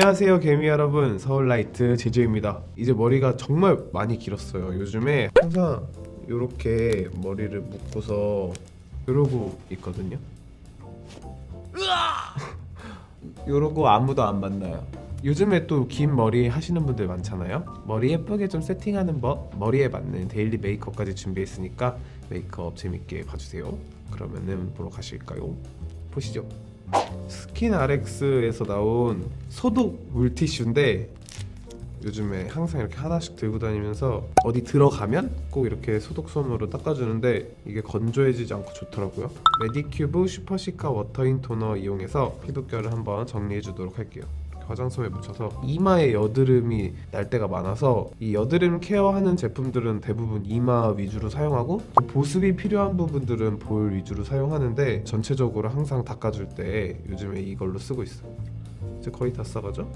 안녕하세요 개미 여러분. 서울라이트 제주입니다. 이제 머리가 정말 많이 길었어요. 요즘에 항상 이렇게 머리를 묶고서 이러고 있거든요. 이러고 아무도 안 만나요. 요즘에 또 긴 머리 하시는 분들 많잖아요. 머리 예쁘게 좀 세팅하는 법 머리에 맞는 데일리 메이크업까지 준비했으니까 메이크업 재밌게 봐주세요. 그러면은 보러 가실까요? 보시죠 스킨 RX에서 나온 소독 물티슈인데 요즘에 항상 이렇게 하나씩 들고 다니면서 어디 들어가면 꼭 이렇게 소독솜으로 닦아주는데 이게 건조해지지 않고 좋더라고요. 메디큐브 슈퍼시카 워터인 토너 이용해서 피부결을 한번 정리해 주도록 할게요 화장솜에 묻혀서 이마에 여드름이 날 때가 많아서 이 여드름 케어하는 제품들은 대부분 이마 위주로 사용하고 또 보습이 필요한 부분들은 볼 위주로 사용하는데 전체적으로 항상 닦아줄 때 요즘에 이걸로 쓰고 있어요. 이제 거의 다 써가죠?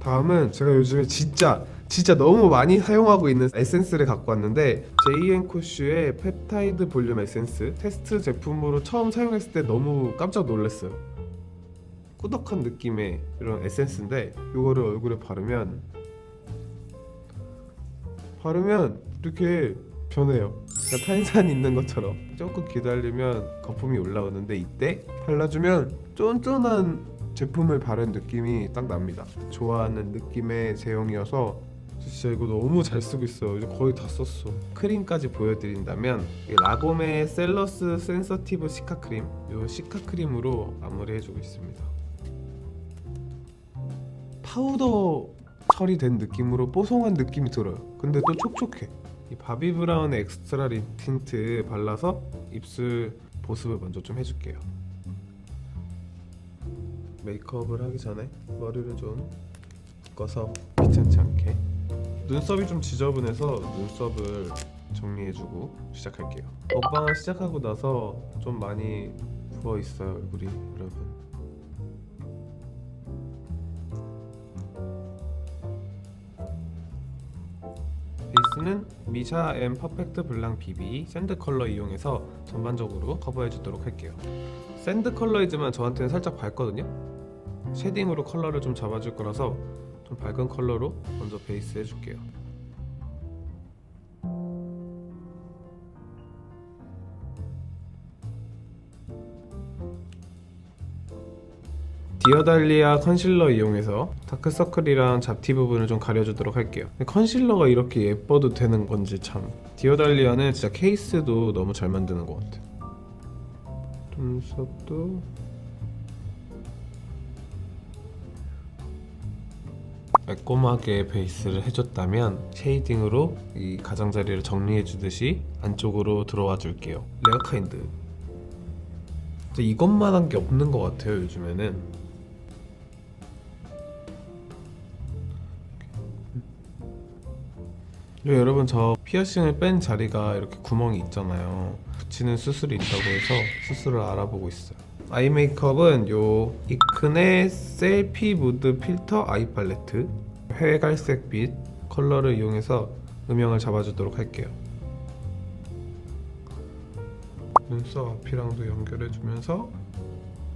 다음은 제가 요즘에 진짜 진짜 너무 많이 사용하고 있는 에센스를 갖고 왔는데 제이앤코슈의 펩타이드 볼륨 에센스 테스트 제품으로 처음 사용했을 때 너무 깜짝 놀랐어요. 꾸덕한 느낌의 이런 에센스인데 이거를 얼굴에 바르면 바르면 이렇게 변해요. 그러니까 탄산 있는 것처럼 조금 기다리면 거품이 올라오는데 이때 발라주면 쫀쫀한 제품을 바른 느낌이 딱 납니다. 좋아하는 느낌의 제형이어서 진짜 이거 너무 잘 쓰고 있어요. 이제 거의 다 썼어. 크림까지 보여드린다면 이 라곰의 셀러스 센서티브 시카 크림, 이 시카 크림으로 마무리해주고 있습니다. 파우더 처리된 느낌으로 뽀송한 느낌이 들어요. 근데 또 촉촉해. 이 바비 브라운의 엑스트라 립 틴트 발라서 입술 보습을 먼저 좀 해줄게요. 메이크업을 하기 전에 머리를 좀 묶어서 귀찮지 않게 눈썹이 좀 지저분해서 눈썹을 정리해주고 시작할게요. 먹방을 시작하고 나서 좀 많이 부어 있어요 얼굴이 여러분. 베이스는 미샤 앤 퍼펙트 블랑 비비 샌드 컬러 이용해서 전반적으로 커버해 주도록 할게요. 샌드 컬러이지만 저한테는 살짝 밝거든요. 쉐딩으로 컬러를 좀 잡아줄 거라서 좀 밝은 컬러로 먼저 베이스 해줄게요. 디어달리아 컨실러 이용해서 다크서클이랑 잡티 부분을 좀 가려주도록 할게요. 컨실러가 이렇게 예뻐도 되는 건지 참. 디어달리아는 진짜 케이스도 너무 잘 만드는 것 같아요. 눈썹도 매콤하게 베이스를 해줬다면 쉐이딩으로 이 가장자리를 정리해주듯이 안쪽으로 들어와 줄게요. 레어카인드. 진짜 이것만 한 게 없는 것 같아요 요즘에는. 네, 여러분 저 피어싱을 뺀 자리가 이렇게 구멍이 있잖아요. 붙이는 수술이 있다고 해서 수술을 알아보고 있어요. 아이 메이크업은 요 이큰의 셀피 무드 필터 아이 팔레트 회갈색빛 컬러를 이용해서 음영을 잡아주도록 할게요. 눈썹 앞이랑도 연결해주면서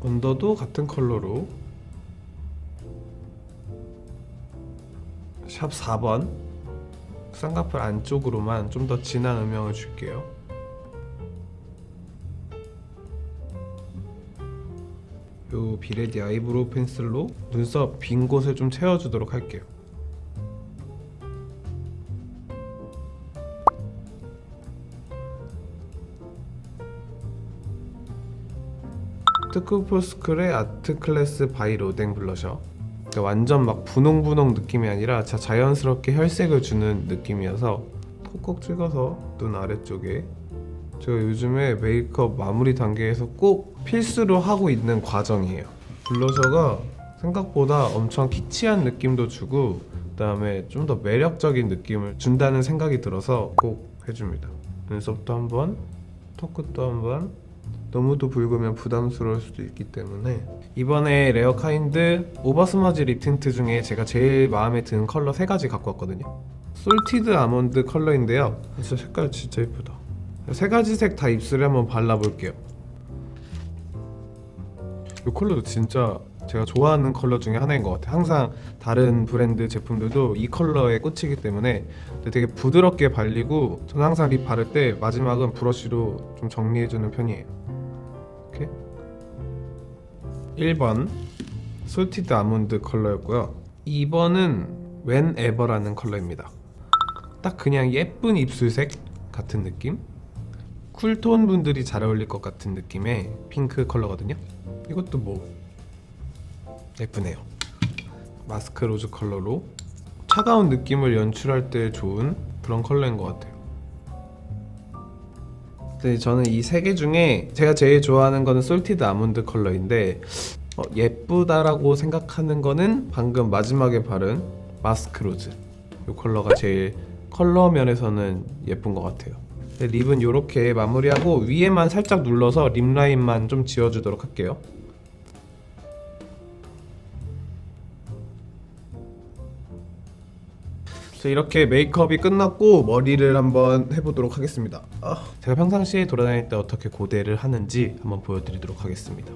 언더도 같은 컬러로 샵 4번 쌍꺼풀 안쪽으로만 좀 더 진한 음영을 줄게요. 요 비레디 아이브로우 펜슬로 눈썹 빈 곳을 좀 채워주도록 할게요. 트쿠포스클의 아트 클래스 바이 로댕 블러셔. 그러니까 완전 막 분홍분홍 느낌이 아니라 자연스럽게 혈색을 주는 느낌이어서 콕콕 찍어서 눈 아래쪽에 제가 요즘에 메이크업 마무리 단계에서 꼭 필수로 하고 있는 과정이에요. 블러셔가 생각보다 엄청 키치한 느낌도 주고 그다음에 좀 더 매력적인 느낌을 준다는 생각이 들어서 꼭 해줍니다. 눈썹도 한번, 턱끝도 한번. 너무도 붉으면 부담스러울 수도 있기 때문에 이번에 레어카인드 오버스머즈 립 틴트 중에 제가 제일 마음에 드는 컬러 세 가지 갖고 왔거든요. 솔티드 아몬드 컬러인데요. 진짜 색깔 진짜 예쁘다. 세 가지 색 다 입술에 한번 발라볼게요. 이 컬러도 진짜 제가 좋아하는 컬러 중에 하나인 것 같아요. 항상 다른 브랜드 제품들도 이 컬러에 꽂히기 때문에 되게 부드럽게 발리고 저는 항상 립 바를 때 마지막은 브러쉬로 좀 정리해주는 편이에요. 이렇게 1번 솔티드 아몬드 컬러였고요. 2번은 Whenever라는 컬러입니다. 딱 그냥 예쁜 입술색 같은 느낌? 쿨톤 분들이 잘 어울릴 것 같은 느낌의 핑크 컬러거든요. 이것도 뭐 예쁘네요. 마스크 로즈 컬러로 차가운 느낌을 연출할 때 좋은 그런 컬러인 것 같아요. 네, 저는 이 세 개 중에 제가 제일 좋아하는 거는 솔티드 아몬드 컬러인데 어, 예쁘다라고 생각하는 거는 방금 마지막에 바른 마스크 로즈 이 컬러가 제일 컬러 면에서는 예쁜 것 같아요. 네, 립은 이렇게 마무리하고 위에만 살짝 눌러서 립 라인만 좀 지워주도록 할게요. 자, 이렇게 메이크업이 끝났고 머리를 한번 해보도록 하겠습니다. 아, 제가 평상시에 돌아다닐 때 어떻게 고데를 하는지 한번 보여드리도록 하겠습니다.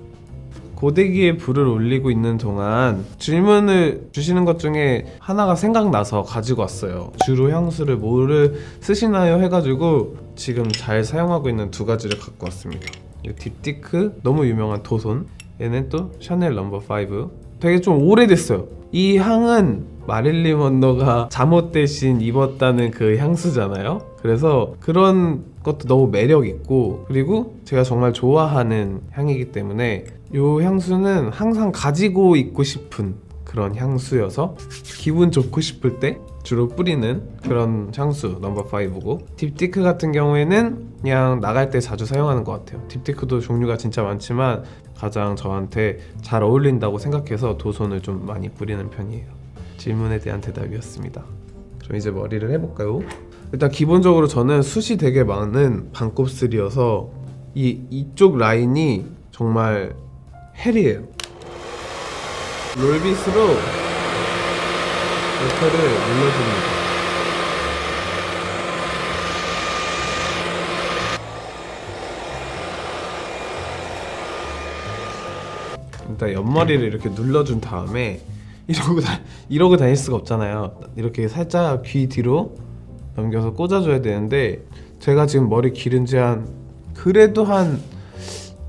고데기에 불을 올리고 있는 동안 질문을 주시는 것 중에 하나가 생각나서 가지고 왔어요. 주로 향수를 뭐를 쓰시나요? 해가지고 지금 잘 사용하고 있는 두 가지를 갖고 왔습니다. 이 딥티크 너무 유명한 도손 얘는 또 샤넬 넘버 5 되게 좀 오래됐어요. 이 향은 마릴린 먼로가 잠옷 대신 입었다는 그 향수잖아요. 그래서 그런 것도 너무 매력 있고 그리고 제가 정말 좋아하는 향이기 때문에 이 향수는 항상 가지고 있고 싶은 그런 향수여서 기분 좋고 싶을 때 주로 뿌리는 그런 향수 넘버 5고. 딥티크 같은 경우에는 그냥 나갈 때 자주 사용하는 것 같아요. 딥티크도 종류가 진짜 많지만 가장 저한테 잘 어울린다고 생각해서 도손을 좀 많이 뿌리는 편이에요. 질문에 대한 대답이었습니다. 그럼 이제 머리를 해볼까요? 일단 기본적으로 저는 숱이 되게 많은 반곱슬이어서 이 이쪽 라인이 정말 헬이에요. 롤빗으로 옆에를 눌러줍니다. 일단 옆머리를 이렇게 눌러준 다음에 이러고 다, 이러고 다닐 수가 없잖아요. 이렇게 살짝 귀 뒤로 넘겨서 꽂아줘야 되는데 제가 지금 머리 기른 지 한 그래도 한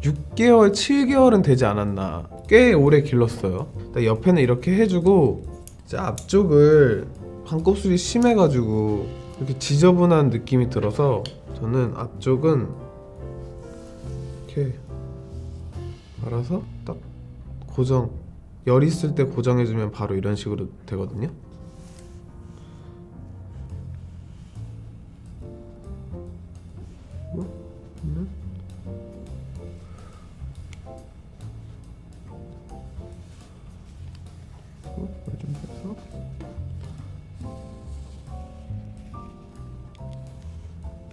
6개월, 7개월은 되지 않았나. 꽤 오래 길렀어요. 옆에는 이렇게 해주고 앞쪽을 반곱슬이 심해가지고 이렇게 지저분한 느낌이 들어서 저는 앞쪽은 이렇게 알아서 딱 고정 열 있을 때 고정해주면 바로 이런 식으로 되거든요.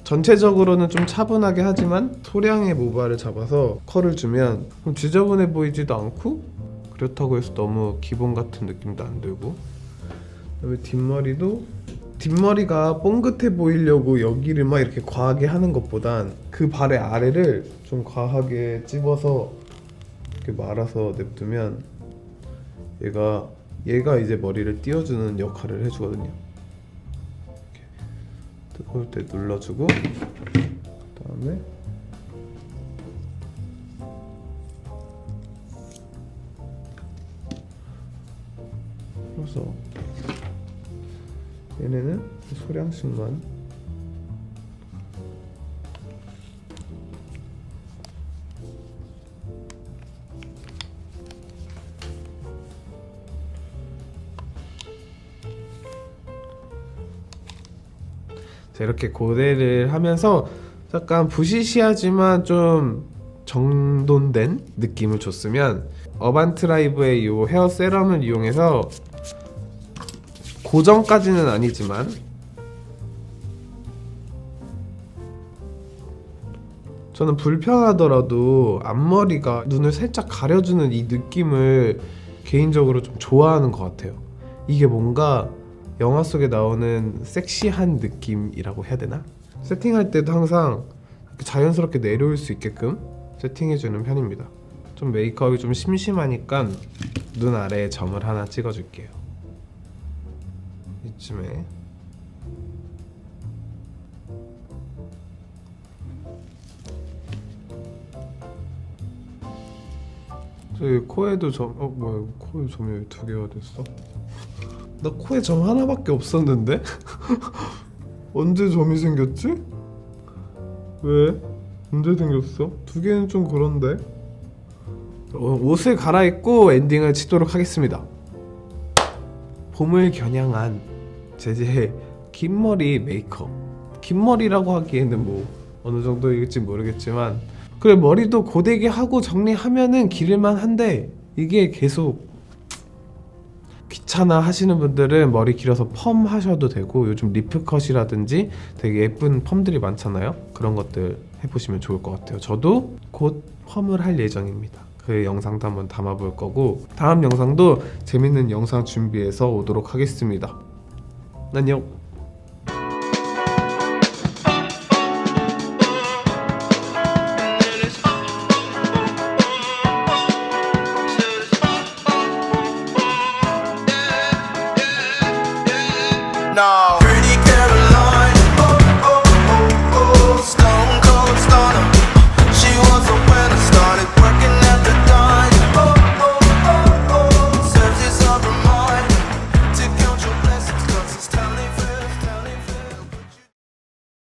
전체적으로는 좀 차분하게 하지만 소량의 모발을 잡아서 컬을 주면 좀 지저분해 보이지도 않고 그렇다고 해서 너무 기본 같은 느낌도 안 들고 그다음에 뒷머리도 뒷머리가 뽕긋해 보이려고 여기를 막 이렇게 과하게 하는 것보단 그 발의 아래를 좀 과하게 찝어서 이렇게 말아서 냅두면 얘가 얘가 이제 머리를 띄워주는 역할을 해주거든요. 때 눌러주고 그다음에 풀어서 얘네는 소량씩만 이렇게 고데를 하면서 약간 부시시하지만 좀 정돈된 느낌을 줬으면 어반트라이브의 이 헤어 세럼을 이용해서 고정까지는 아니지만 저는 불편하더라도 앞머리가 눈을 살짝 가려주는 이 느낌을 개인적으로 좀 좋아하는 것 같아요. 이게 뭔가 영화 속에 나오는 섹시한 느낌이라고 해야 되나? 세팅할 때도 항상 자연스럽게 내려올 수 있게끔 세팅해주는 편입니다. 좀 메이크업이 좀 심심하니까 눈 아래에 점을 하나 찍어줄게요. 이쯤에 저기 코에도 점, 어 뭐야 코에 점이 왜두 개가 됐어? 나 코에 점 하나밖에 없었는데? 언제 점이 생겼지? 왜? 언제 생겼어? 두 개는 좀 그런데? 어, 옷을 갈아입고 엔딩을 치도록 하겠습니다. 봄을 겨냥한 제제 긴 머리 메이크업. 긴 머리라고 하기에는 뭐 어느 정도일지 모르겠지만 그래 머리도 고데기 하고 정리하면은 기를만 한데 이게 계속 귀찮아 하시는 분들은 머리 길어서 펌 하셔도 되고 요즘 리프컷이라든지 되게 예쁜 펌들이 많잖아요. 그런 것들 해보시면 좋을 것 같아요. 저도 곧 펌을 할 예정입니다. 그 영상도 한번 담아볼 거고 다음 영상도 재밌는 영상 준비해서 오도록 하겠습니다. 안녕. No.